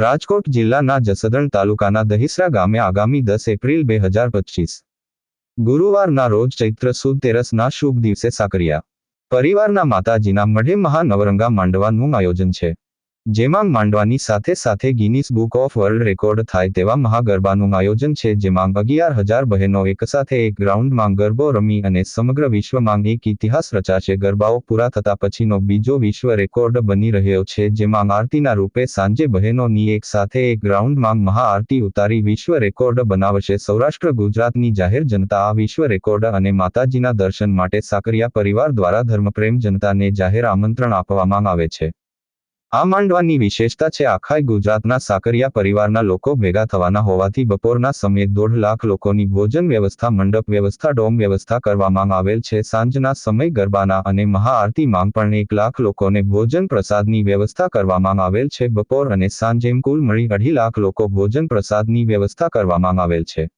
રાજકોટ જિલ્લાના જસદણ તાલુકાના દહીસરા ગામે આગામી દસ એપ્રિલ બે હજાર પચીસ. ગુરુવારના રોજ ચૈત્ર સુદ તેરસના શુભ દિવસે સાકરિયા. પરિવારના માતાજીના મઢે મહાનવરંગા માંડવાનું આયોજન છે. જેમાં માંડવાની સાથે સાથે Guinness book of world record થાય તેવા મહાગરબાનું આયોજન છે, જેમાં અગિયાર હજાર બહેનો એકસાથે એક ગ્રાઉન્ડમાં ગરબો રમી અને સમગ્ર વિશ્વમાં એક ઇતિહાસ રચાશે. ગરબાઓ પૂરા થતા પછીનો બીજો વિશ્વ રેકોર્ડ બની રહ્યો છે, જેમાં આરતીના રૂપે સાંજે બહેનોની એક સાથે એક ગ્રાઉન્ડમાં મહાઆરતી ઉતારી વિશ્વ રેકોર્ડ બનાવશે. સૌરાષ્ટ્ર, ગુજરાતની જાહેર જનતા આ વિશ્વ રેકોર્ડ અને માતાજીના દર્શન માટે સાકરિયા પરિવાર દ્વારા ધર્મપ્રેમ જનતાને જાહેર આમંત્રણ આપવામાં આવે છે. આ માંડવાની વિશેષતા છે આખાય ગુજરાતના સાકરિયા પરિવારના લોકો ભેગા થવાના હોવાથી બપોરના સમયે દોઢ લાખ લોકોની ભોજન વ્યવસ્થા, મંડપ વ્યવસ્થા, ડોમ વ્યવસ્થા કરવામાં આવેલ છે. સાંજના સમય ગરબાના અને મહાઆરતી માંગ પણ એક લાખ લોકોને ભોજન પ્રસાદની વ્યવસ્થા કરવામાં આવેલ છે. બપોર અને સાંજેમ કુલ મળી અઢી લાખ લોકો ભોજન પ્રસાદની વ્યવસ્થા કરવામાં આવેલ છે.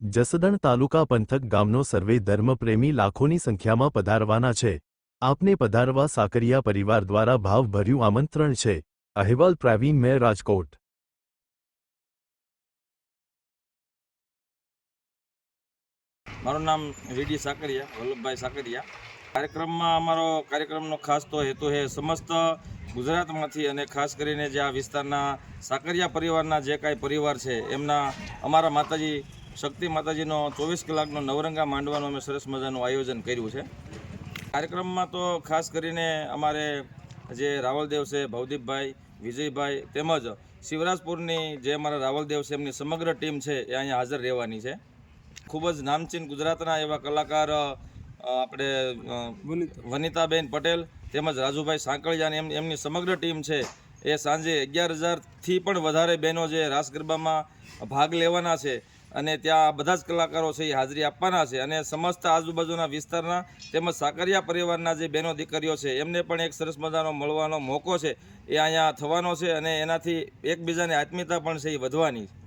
જસદણ તાલુકા પંથક ગામનો સર્વે ધર્મપ્રેમી લાખોની સંખ્યામાં પધારવાના છે. આપને પધારવા સાકરિયા પરિવાર દ્વારા ભાવભર્યું આમંત્રણ છે. અહેવાલ પ્રવીણ મેં રાજકોટ. મારું નામ રેડી સાકરિયા, વલ્લભભાઈ સાકરિયા. કાર્યક્રમમાં અમારો કાર્યક્રમનો ખાસ તો હેતુ છે સમસ્ત ગુજરાતમાંથી અને ખાસ કરીને જે આ વિસ્તારના સાકરિયા પરિવારના જે કાંઈ પરિવાર છે, એમના અમારા માતાજી, શક્તિ માતાજીનો ચોવીસ કલાકનો નવરંગા માંડવાનું અમે સરસ મજાનું આયોજન કર્યું છે. કાર્યક્રમમાં તો ખાસ કરીને અમારે જે રાવલદેવ છે ભવદીપભાઈ વિજયભાઈ તેમજ શિવરાજપુરની જે અમારા રાવલદેવ છે એમની સમગ્ર ટીમ છે એ અહીંયા હાજર રહેવાની છે. ખૂબ જ નામચીન ગુજરાતના એવા કલાકાર આપણે વનિતાબેન પટેલ તેમજ રાજુભાઈ સાંકળિયા એમ એમની સમગ્ર ટીમ છે એ સાંજે અગિયાર હજારથી પણ વધારે બહેનો જે રાસ ગરબામાં ભાગ લેવાના છે. અને ત્યાં બધા જ કલાકારો છે એ હાજરી આપવાના છે. અને સમસ્ત આજુબાજુના વિસ્તારના તેમજ સાકરિયા પરિવારના જે બહેનો દીકરીઓ છે, એમને પણ એક સરસ મજાનો મળવાનો મોકો છે. એ અહીંયા થવાનો છે અને એનાથી એકબીજાની આત્મીયતા પણ છે એ વધવાની. છે